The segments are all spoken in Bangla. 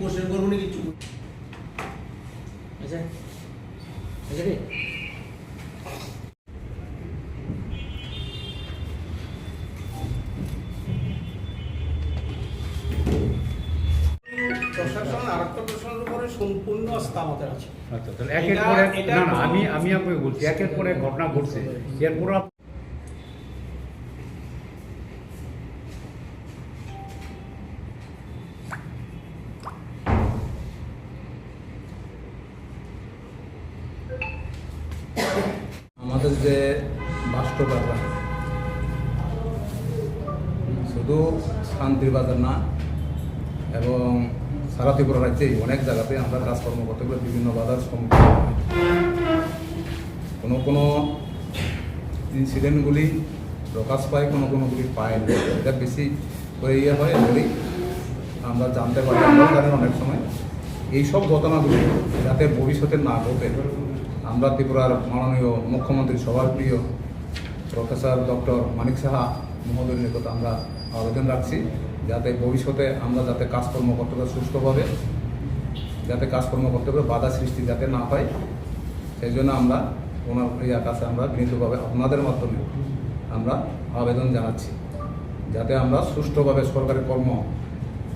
কোশ্চেন করব না কিছু। আচ্ছা। আচ্ছা রে। প্রশাসন আরেকটা প্রশাসনের উপরে সম্পূর্ণ আস্থা আমাদের আছে। আচ্ছা তাহলে একের না না আমি আমি আপনাকে বলছি একের পরে ঘটনা ঘটছে। এরপর যে বাস্তবতা শুধু শান্তির বাজার না, এবং সারা ত্রিপুরা রাজ্যেই অনেক জায়গাতে আমরা কাজকর্ম করতে গেলে বিভিন্ন বাধার সম্মুখীন। কোনো কোনো ইনসিডেন্টগুলি প্রকাশ পায়, কোনো কোনোগুলি পায় না। এটা বেশি করে ইয়ে হয়, এগুলি আমরা জানতে পারি অনেক সময় এইসব ঘটনাগুলি যাতে ভবিষ্যতে না ঘটে আমরা ত্রিপুরার মাননীয় মুখ্যমন্ত্রী সবার প্রিয় প্রফেসর ডক্টর মানিক সাহা মহোদয়ের নিকট আমরা আবেদন রাখছি, যাতে ভবিষ্যতে আমরা যাতে কাজকর্ম করতে পারি সুস্থভাবে, যাতে কাজকর্ম করতে পারে, বাধা সৃষ্টি যাতে না হয়, সেই জন্য আমরা ওনার ইয়ার কাছে আমরা বিনীতভাবে আপনাদের মাধ্যমে আমরা আবেদন জানাচ্ছি, যাতে আমরা সুষ্ঠুভাবে সরকারি কর্ম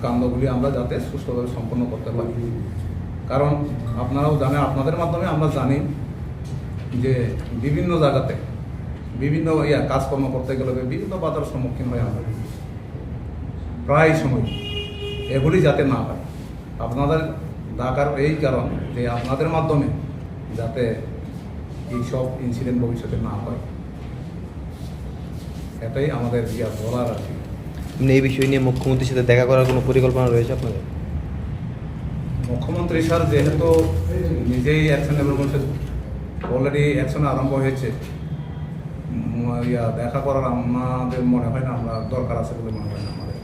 কাণ্ডগুলি আমরা যাতে সুষ্ঠুভাবে সম্পন্ন করতে পারি। কারণ আপনারাও জানেন, আপনাদের মাধ্যমে আমরা জানি যে বিভিন্ন জায়গাতে বিভিন্ন ইয়া কাজকর্ম করতে গেলে বিভিন্ন বাধার সম্মুখীন হয় আমরা প্রায় সময় এগুলি যাতে না হয়। আপনাদের ডাকার এই কারণ যে আপনাদের মাধ্যমে যাতে এইসব ইনসিডেন্ট ভবিষ্যতে না হয় এটাই আমাদের ইয়া বলার আর কি। এই বিষয় নিয়ে মুখ্যমন্ত্রীর সাথে দেখা করার কোনো পরিকল্পনা রয়েছে আপনাদের? মুখ্যমন্ত্রী স্যার যেহেতু নিজেই অ্যাকশন নেবেন অলরেডি অ্যাকশন আরম্ভ হয়েছে। ইয়া দেখা করার আমাদের মনে হয় না আমরা দরকার আছে বলে মনে হয় না আমাদের।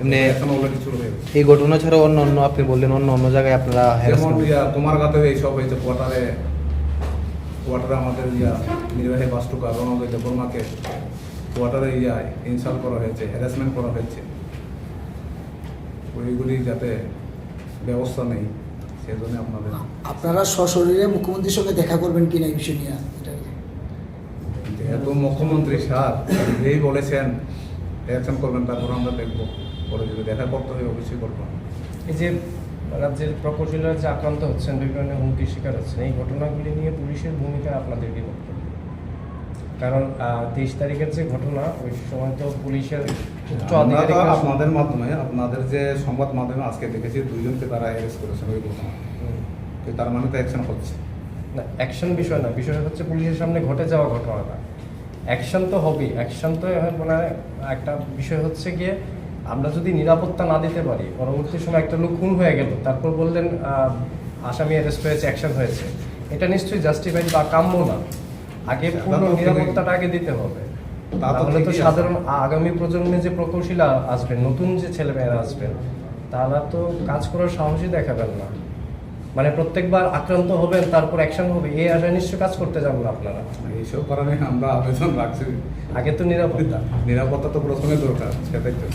এমনি অ্যাকশন অলরেডি শুরু এই ঘটনা ছাড়াও অন্য অন্য আপনি বললেন অন্য অন্য জায়গায় আপনারা যেমন ইয়া তোমার গাতে এইসব হয়েছে কোয়ার্টারে কোয়ার্টারে আমাদের ইয়া নির্বাহী বাস্তুকা রণদৈত বর্মাকে কোয়ার্টারে ইয়া ইনসাল্ট করা হয়েছে হ্যারাসমেন্ট করা হয়েছে। ওইগুলি যাতে ব্যবস্থা নেই। সেজন্য আপনাদের আপনারা সশরীরে মুখ্যমন্ত্রীর সঙ্গে দেখা করবেন কিনা এই বিষয় নিয়ে? এটা যেহেতু মুখ্যমন্ত্রী স্যার যেই বলেছেন রিয়াকশন করবেন তারপর আমরা দেখব। পরে যদি দেখা করতে হয় অবশ্যই করব। এই যে রাজ্যের প্রকৌশলীরা যে আক্রান্ত হচ্ছেন বিভিন্ন হুমকির শিকার হচ্ছেন এই ঘটনাগুলি নিয়ে পুলিশের ভূমিকা আপনাদের কি বক্তব্য? কারণ তেইশ তারিখের যে ঘটনা ওই সময় তো পুলিশের আপনাদের মাধ্যমে আপনাদের যে সংবাদ মাধ্যমে আজকে দেখেছি দুইজনকে তারা অ্যারেস্ট করেছেন ওই ঘটনা তার মানে তো অ্যাকশন হচ্ছে। না অ্যাকশন বিষয় না বিষয়টা হচ্ছে পুলিশের সামনে ঘটে যাওয়া ঘটনাটা। অ্যাকশন তো হবেই অ্যাকশন তো মানে একটা বিষয় হচ্ছে গিয়ে আমরা যদি নিরাপত্তা না দিতে পারি পরবর্তী সময় একটা লোক খুন হয়ে গেল তারপর বললেন আসামি অ্যারেস্ট হয়েছে অ্যাকশন হয়েছে। এটা নিশ্চয়ই জাস্টিফাইড বা কাম্য না। আগে সেটা পূর্ণ নিরাপত্তাটা আগে দিতে হবে। তাহলে তো সাধারণ আগামী প্রজন্মে যে প্রকৌশলী আসবেন নতুন যে ছেলেমেয়েরা আসবেন তারা তো কাজ করার সাহসই দেখাবেন না। মানে প্রত্যেকবার আক্রান্ত হবেন তারপর অ্যাকশন হবে এই আশায় নিশ্চয় কাজ করতে যাবেন আপনারা। এইসব কারণে আমরা আবেদন রাখছি। আগে তো নিরাপত্তা। নিরাপত্তা তো প্রথমে দরকার সেটাই তো।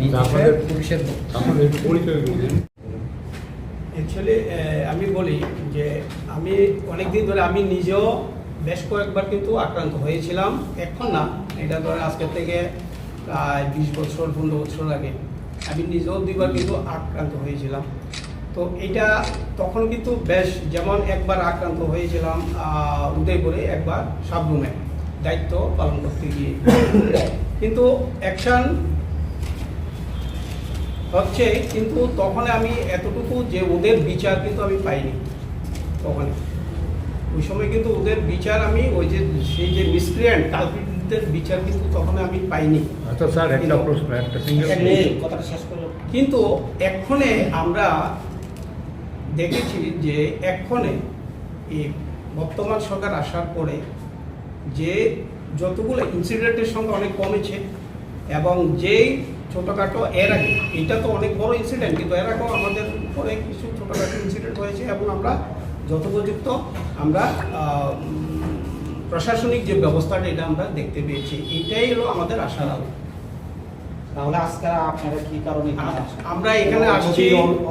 এই বিষয়ে পুলিশের অ্যাকচুয়ালি আমি বলি যে আমি অনেক দিন ধরে আমি নিজেও বেশ কয়েকবার কিন্তু আক্রান্ত হয়েছিলাম। এখন না, এটা ধরে আজকে থেকে প্রায় বিশ বছর, পনেরো বছর আগে। আমি নিজেও দুইবার কিন্তু আক্রান্ত হয়েছিলাম। তো এটা তখন কিন্তু বেশ যেমন একবার আক্রান্ত হয়েছিলাম উদয়পুরে একবার সাবরুমে। দায়িত্ব পালন করতে গিয়ে। কিন্তু অ্যাকশন হচ্ছে, কিন্তু তখন আমি এতটুকু যে ওদের বিচার কিন্তু আমি পাইনি। তখন ওই সময় কিন্তু ওদের বিচার আমি ওই যে সেই যে মিসক্রিয়েন্ট কালপিটদের বিচার কিন্তু তখন আমি পাইনি। আচ্ছা স্যার একটা প্রশ্ন একটা সিঙ্গেল কথাটা শেষ করল কিন্তু এক্ষণে আমরা দেখেছি যে এক্ষণে এই বর্তমান সরকার আসার পরে যে যতগুলো ইনসিডেন্টের সংখ্যা অনেক কমেছে এবং যেই ছোটোখাটো এর আগে এটা তো অনেক বড় ইনসিডেন্ট কিন্তু এর আগেও আমাদের উপরে কিছু ছোটোখাটো ইনসিডেন্ট হয়েছে এবং আমরা যথোপযুক্ত। আমরা প্রশাসনিক যে ব্যবস্থাটা এটা আমরা দেখতে পেয়েছি। এটাই হলো আমাদের আশার আলো। তাহলে আজকে আপনারা কি কারণে আমরা এখানে আসছি।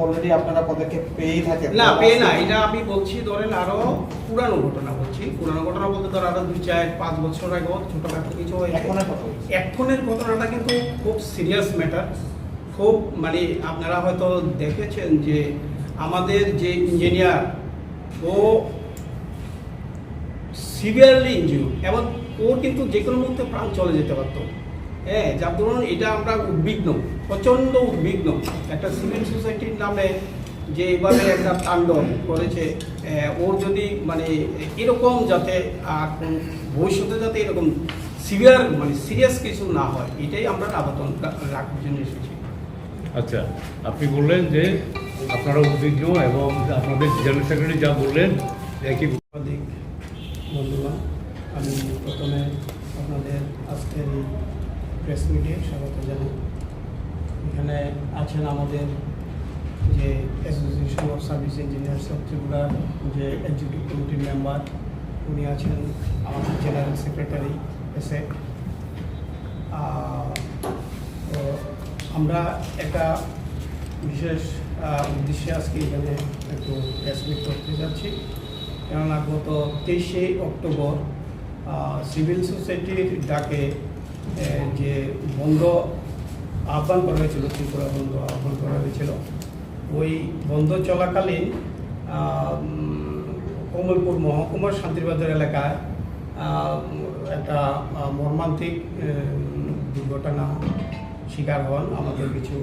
অলরেডি আপনারা পদক্ষেপ পেয়েই থাকেন। না পেয়ে না এটা আমি বলছি ধরেন আরও পুরানো ঘটনা বলছি। পুরানো ঘটনা বলতে ধর আরও দুই চার পাঁচ বছর আগে ছোটখাটো কিছু এখনের কথা এখনের ঘটনাটা কিন্তু খুব সিরিয়াস ম্যাটার খুব মানে আপনারা হয়তো দেখেছেন যে আমাদের যে ইঞ্জিনিয়ার ও সিভিয়ারলি ইনজিউর এবং ওর কিন্তু যে কোনো মুহূর্তে প্রাণ চলে যেতে পারতো। হ্যাঁ যার ধরুন এটা আমরা উদ্বিগ্ন, প্রচণ্ড উদ্বিগ্ন। একটা সিভিল সোসাইটির নামে যে এভাবে একটা তাণ্ডব করেছে ওর যদি মানে এরকম যাতে আর কোন ভবিষ্যতে যাতে এরকম সিভিয়ার মানে সিরিয়াস কিছু না হয়, এটাই আমরা আবেদন রাখার জন্য এসেছি। আচ্ছা আপনি বললেন যে আপনারা উদ্বিগ্ন এবং আপনাদের জেনারেল সেক্রেটারি যা বললেন, একই বন্ধুগণ আমি প্রথমে আপনাদের আজকের এই প্রেস মিটে স্বাগত জানাই। এখানে আছেন আমাদের যে association of service engineers of ত্রিপুরার যে এক্সিকিউটিভ কমিটির মেম্বার উনি আছেন আমাদের জেনারেল সেক্রেটারি এসে। আমরা একটা বিশেষ উদ্দেশ্যে আজকে এখানে একটু প্রেস মিট করতে যাচ্ছি। কেননা গত তেইশে অক্টোবর সিভিল সোসাইটির ডাকে যে বন্ধ আহ্বান করা হয়েছিল, ত্রিপুরা বন্ধ আহ্বান করা হয়েছিল, ওই বন্ধ চলাকালীন কমলপুর মহকুমার শান্তিবাজার এলাকায় একটা মর্মান্তিক দুর্ঘটনা শিকার হন আমাদের কিছু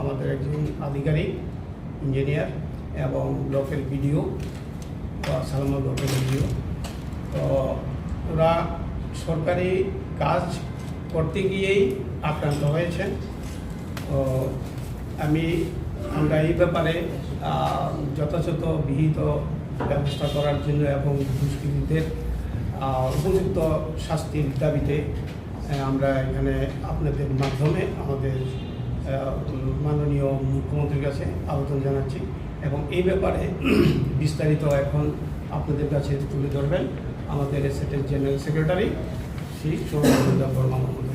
আমাদের একজন আধিকারিক, ইঞ্জিনিয়ার এবং ব্লকের বিডিও সালমা ব্লকের বিডিও। তো ওরা সরকারি কাজ করতে গিয়েই আক্রান্ত হয়েছেন। তো আমি, আমরা এই ব্যাপারে যথাযথ বিহিত ব্যবস্থা করার জন্য এবং দুষ্কৃতীদের উপযুক্ত শাস্তির দাবিতে আমরা এখানে আপনাদের মাধ্যমে আমাদের মাননীয় মুখ্যমন্ত্রীর কাছে আবেদন জানাচ্ছি এবং এই ব্যাপারে বিস্তারিত এখন আপনাদের কাছে তুলে ধরবেন আমাদের সেটের জেনারেল সেক্রেটারি শ্রী সৌরভ বর্মা মহোদয়।